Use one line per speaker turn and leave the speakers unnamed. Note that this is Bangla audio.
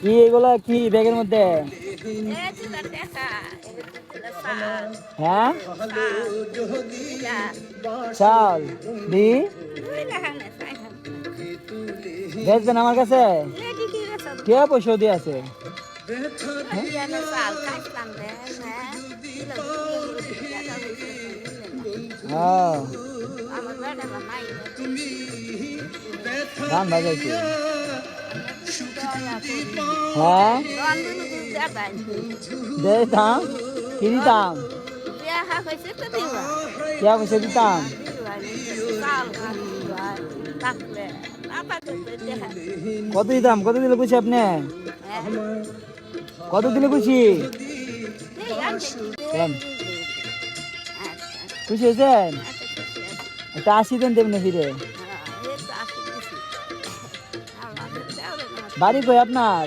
কি এগুলা? কি ব্যাগের মধ্যে? হ্যাঁ? চাল, দি? বেচবেন আমার কাছে? কে পয়সা দিয়ে আছে? হ্যাঁ। ধান বাজাইছি। হ্যাঁ? দে দাম? কি দিতাম কে দিতাম কত দিতাম কত দিলে খুশি আপনি? কত দিলে কেন খুশি হয়েছেন একটা আশি দেন দেবেন ফিরে বাড়ি কই আপনার?